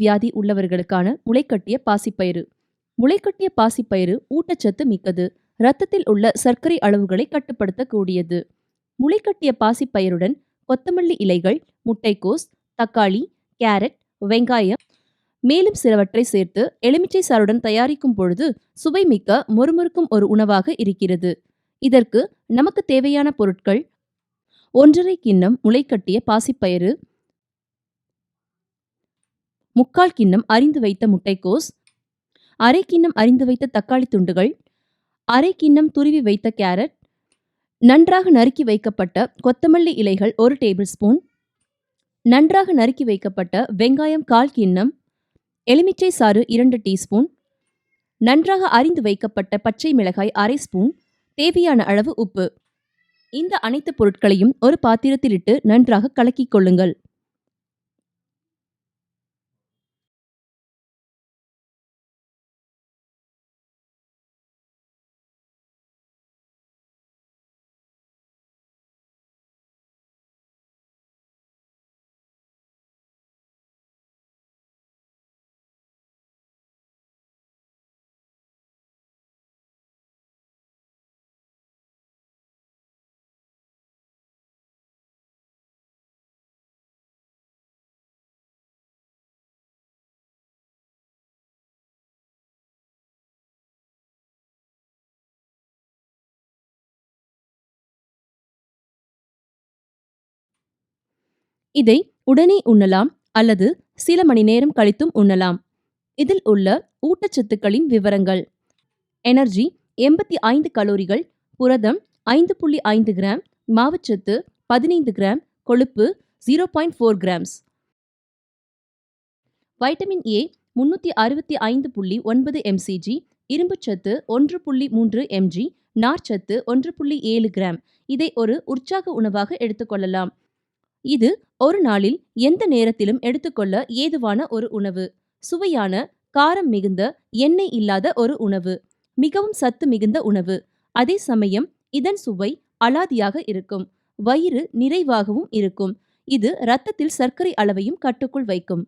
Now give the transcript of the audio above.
வியாதி உள்ளவர்களுக்கான முளைக்கட்டிய பாசிப்பயிறு. முளைக்கட்டிய பாசிப்பயிறு ஊட்டச்சத்து மிக்கது. இரத்தத்தில் உள்ள சர்க்கரை அளவுகளை கட்டுப்படுத்தக்கூடியது. முளைக்கட்டிய பாசிப்பயிருடன் கொத்தமல்லி இலைகள் முட்டைக்கோஸ் தக்காளி கேரட் வெங்காயம் மேலும் சிலவற்றை சேர்த்து எலுமிச்சை சாறுடன் தயாரிக்கும் பொழுது சுவை மிக்க மொறுமொறுக்கும் ஒரு உணவாக இருக்கிறது. இதற்கு நமக்கு தேவையான பொருட்கள் ஒன்றரை கிண்ணம் முளைக்கட்டிய பாசிப்பயிறு முக்கால் கிண்ணம் அரிந்து வைத்த முட்டைக்கோஸ் அரை கிண்ணம் அரிந்து வைத்த தக்காளி துண்டுகள் அரை கிண்ணம் துருவி வைத்த கேரட் நன்றாக நறுக்கி வைக்கப்பட்ட கொத்தமல்லி இலைகள் ஒரு டேபிள் ஸ்பூன் நன்றாக நறுக்கி வைக்கப்பட்ட வெங்காயம் கால் கிண்ணம் எலுமிச்சை சாறு இரண்டு டீஸ்பூன் நன்றாக அரிந்து வைக்கப்பட்ட பச்சை மிளகாய் அரை ஸ்பூன் தேவையான அளவு உப்பு. இந்த அனைத்து பொருட்களையும் ஒரு பாத்திரத்திலிட்டு நன்றாக கலக்கிக் கொள்ளுங்கள். இதை உடனே உண்ணலாம் அல்லது சில மணி நேரம் கழித்தும் உண்ணலாம். இதில் உள்ள ஊட்டச்சத்துக்களின் விவரங்கள். எனர்ஜி எண்பத்தி ஐந்து கலோரிகள் புரதம் ஐந்து புள்ளி ஐந்து கிராம் மாவுச்சத்து பதினைந்து கிராம் கொழுப்பு zero point four grams. Vitamin A முன்னூற்றி அறுபத்தி ஐந்து புள்ளி ஒன்பது எம்சிஜி இரும்புச்சத்து ஒன்று புள்ளி மூன்று எம்ஜி நார்ச்சத்து ஒன்று புள்ளி ஏழு கிராம். இதை ஒரு உற்சாக உணவாக எடுத்துக்கொள்ளலாம் இது ஒரு நாளில் எந்த நேரத்திலும் எடுத்துக்கொள்ள ஏதுவான ஒரு உணவு. சுவையான காரம் மிகுந்த எண்ணெய் இல்லாத ஒரு உணவு. மிகவும் சத்து மிகுந்த உணவு. அதே சமயம் இதன் சுவை அலாதியாக இருக்கும். வயிறு நிறைவாகவும் இருக்கும். இது இரத்தத்தில் சர்க்கரை அளவையும் கட்டுக்குள் வைக்கும்.